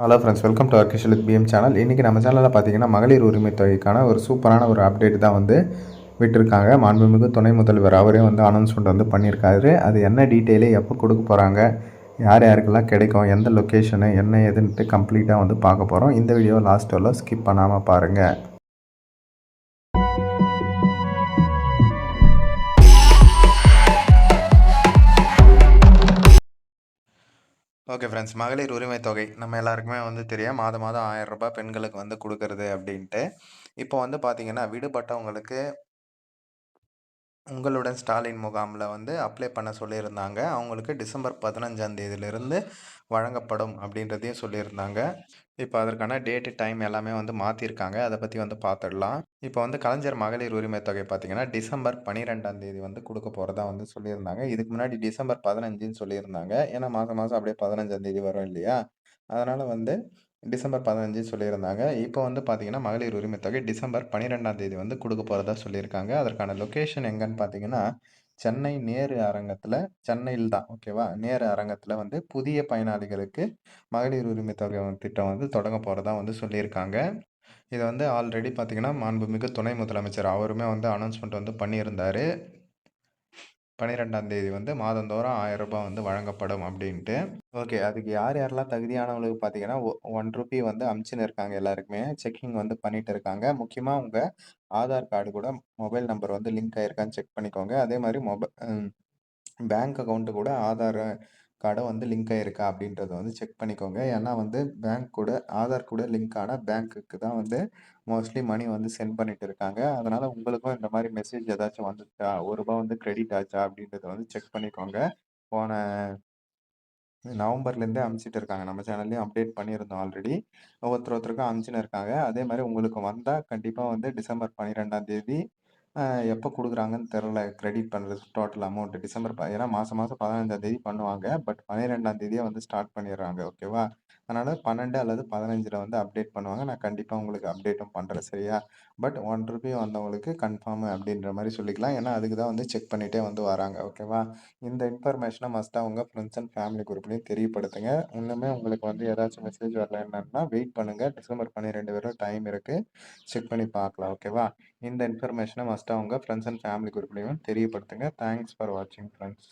Hello friends welcome to அர்கிஷலுக் PM channel இன்றைக்கி நம்ம சேனலில் பார்த்தீங்கன்னா மகளிர் உரிமை தொகைக்கான ஒரு சூப்பரான ஒரு அப்டேட் தான் வந்து விட்டுருக்காங்க. மாண்புமிகு துணை முதல்வர் அவரே வந்து அனௌன்ஸ்மெண்ட் வந்து பண்ணியிருக்காரு. அது என்ன டீட்டெயிலு எப்போ கொடுக்க போகிறாங்க யார் யாருக்கெல்லாம் கிடைக்கும் எந்த லொக்கேஷனு என்ன ஏதுன்ட்டு கம்ப்ளீட்டாக வந்து பார்க்க போகிறோம் இந்த வீடியோ லாஸ்ட் வரல ஸ்கிப் பண்ணாமல் பாருங்கள் ஓகே ஃப்ரெண்ட்ஸ் மகளிர் உரிமை தொகை. நம்ம எல்லாருக்குமே வந்து தெரியும். மாதம் மாதம் ஆயிரம் ரூபாய் பெண்களுக்கு வந்து கொடுக்கறது அப்படின்ட்டு. இப்போ வந்து பார்த்தீங்கன்னா விடுபட்டவங்களுக்கு உங்களுடன் ஸ்டாலின் முகாமில் வந்து அப்ளை பண்ண சொல்லியிருந்தாங்க. அவங்களுக்கு டிசம்பர் பதினஞ்சாம் தேதியிலிருந்து வழங்கப்படும் அப்படின்றதையும் சொல்லியிருந்தாங்க. இப்போ அதற்கான டேட்டு டைம் எல்லாமே வந்து மாற்றிருக்காங்க அதை பற்றி வந்து பார்த்துடலாம் இப்போ வந்து கலைஞர் மகளிர் உரிமை தொகை பார்த்திங்கன்னா டிசம்பர் பன்னிரெண்டாம் தேதி வந்து கொடுக்க போகிறதா வந்து சொல்லியிருந்தாங்க. இதுக்கு முன்னாடி டிசம்பர் பதினஞ்சுன்னு சொல்லியிருந்தாங்க. ஏன்னா மாதம் மாதம் அப்படியே பதினஞ்சாம் தேதி வரும் இல்லையா? அதனால் வந்து டிசம்பர் பதினஞ்சு சொல்லியிருந்தாங்க. இப்போ வந்து பார்த்தீங்கன்னா மகளிர் உரிமை தொகை டிசம்பர் பன்னிரெண்டாம் தேதி வந்து கொடுக்க போகிறதா சொல்லியிருக்காங்க. அதற்கான லொக்கேஷன் எங்கன்னு பார்த்தீங்கன்னா சென்னை நேரு அரங்கத்தில் சென்னையில் தான் ஓகேவா நேரு அரங்கத்தில் வந்து புதிய பயனாளிகளுக்கு மகளிர் உரிமை தொகை திட்டம் வந்து தொடங்க போகிறதா வந்து சொல்லியிருக்காங்க. இதை வந்து ஆல்ரெடி பார்த்தீங்கன்னா மாண்புமிகு துணை முதலமைச்சர் அவருமே வந்து அனௌன்ஸ்மெண்ட் வந்து பண்ணியிருந்தார். பன்னிரெண்டாம் தேதி வந்து மாதந்தோறும் ஆயிரம் ரூபாய் வந்து வழங்கப்படும் அப்படின்ட்டு. ஓகே அதுக்கு யார் யாரெல்லாம் தகுதியானவங்களுக்கு பார்த்தீங்கன்னா ஒன் ருபி வந்து அமிச்சுன்னு இருக்காங்க எல்லாருக்குமே. செக்கிங் வந்து பண்ணிட்டு இருக்காங்க. முக்கியமாக உங்கள் ஆதார் கார்டு கூட மொபைல் நம்பர் வந்து லிங்க் ஆயிருக்கான்னு செக் பண்ணிக்கோங்க. அதே மாதிரி மொபைல் பேங்க் அக்கௌண்ட்டு கூட ஆதார் கார்டை வந்து லிங்க் ஆகிருக்கா அப்படின்றத வந்து செக் பண்ணிக்கோங்க. ஏன்னா வந்து பேங்க் கூட ஆதார் கூட லிங்க் ஆன பேங்க்குக்கு தான் வந்து மோஸ்ட்லி மணி வந்து சென்ட் பண்ணிட்டு இருக்காங்க. அதனால உங்களுக்கும் இந்த மாதிரி மெசேஜ் ஏதாச்சும் வந்துச்சா? ஒரு ரூபா வந்து கிரெடிட் ஆச்சா? அப்படின்றத வந்து செக் பண்ணிக்கோங்க. போன நவம்பர்லேருந்தே அமுச்சிட்டு இருக்காங்க. நம்ம சேனல்லையும் அப்டேட் பண்ணியிருந்தோம் ஆல்ரெடி ஒருத்தர் ஒருத்தருக்கும் அமுச்சுன்னு இருக்காங்க. அதே மாதிரி உங்களுக்கு வந்தால் கண்டிப்பாக வந்து டிசம்பர் பன்னிரெண்டாம் தேதி எப்போ கொடுக்குறாங்கன்னு தெரில. கிரெடிட் பண்ணுறது டோட்டல் அமௌண்ட்டு டிசம்பர் ப ஏன்னா மாதம் மாதம் பதினஞ்சாந்தேதி பண்ணுவாங்க. பட் பன்னிரெண்டாந்தேதியே வந்து ஸ்டார்ட் பண்ணிடுறாங்க ஓகேவா அதனால் பன்னெண்டு அல்லது பதினஞ்சில் வந்து அப்டேட் பண்ணுவாங்க. நான் கண்டிப்பாக உங்களுக்கு அப்டேட்டும் பண்ணுறேன் சரியா? பட் ஒன் ருபி வந்தவங்களுக்கு கன்ஃபார்ம் அப்படின்ற மாதிரி சொல்லிக்கலாம். ஏன்னா அதுக்கு தான் வந்து செக் பண்ணிகிட்டே வந்து வராங்க ஓகேவா இந்த இன்ஃபர்மேஷனை மஸ்ட்டாக உங்கள் ஃப்ரெண்ட்ஸ் அண்ட் ஃபேமிலி குரூப்லேயும் தெரியப்படுத்துங்க. இன்னுமே உங்களுக்கு வந்து ஏதாச்சும் மெசேஜ் வரல என்னன்னா வெயிட் பண்ணுங்கள் டிசம்பர் பன்னிரெண்டு வரை டைம் இருக்குது செக் பண்ணி பார்க்கலாம் ஓகேவா இந்த இன்ஃபர்மேஷனை மஸ்ட் மஸ்ட்டாக உங்கள் ஃப்ரெண்ட்ஸ் அண்ட் ஃபேமிலி குரூப்லேயும் தெரியப்படுத்துங்க. தேங்க்ஸ் ஃபார் வாட்சிங் ஃப்ரெண்ட்ஸ்